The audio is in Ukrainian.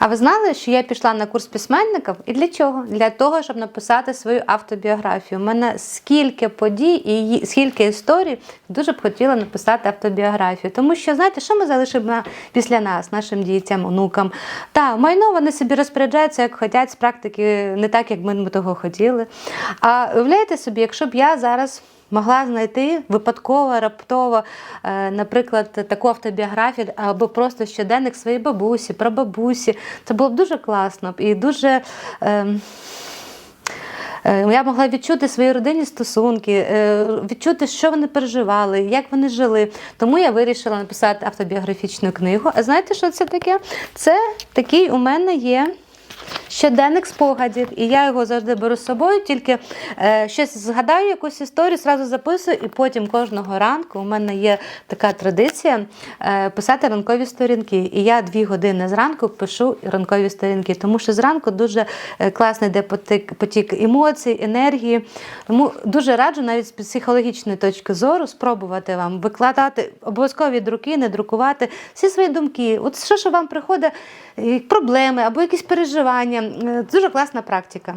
А ви знали, що я пішла на курс письменників? І для чого? Для того, щоб написати свою автобіографію. У мене скільки подій і скільки історій дуже б хотіла написати автобіографію. Тому що, знаєте, що ми залишимо після нас, нашим дітям, онукам? Та майно вони собі розпоряджаються, як хочуть, з практики не так, як ми, того хотіли. А уявляєте собі, якщо б я зараз. Могла знайти випадково, раптово, е, наприклад, таку автобіографію або просто щоденник своєї бабусі, прабабусі. Це було б дуже класно і дуже. ем, Е, Я могла відчути свої родинні стосунки, е, відчути, що вони переживали, як вони жили. Тому я вирішила написати автобіографічну книгу. А знаєте, що це таке? Це такий у мене є. Щоденник спогадів, і я його завжди беру з собою, тільки е, щось згадаю, якусь історію, зразу записую, і потім кожного ранку у мене є така традиція е, писати ранкові сторінки. І я дві години зранку пишу ранкові сторінки, тому що зранку дуже е, класний йде потік, потік емоцій, енергії. Тому дуже раджу навіть з психологічної точки зору спробувати вам викладати обов'язково від руки, не друкувати всі свої думки. От що, що вам приходить, проблеми або якісь переживання. Е, Дуже класна практика.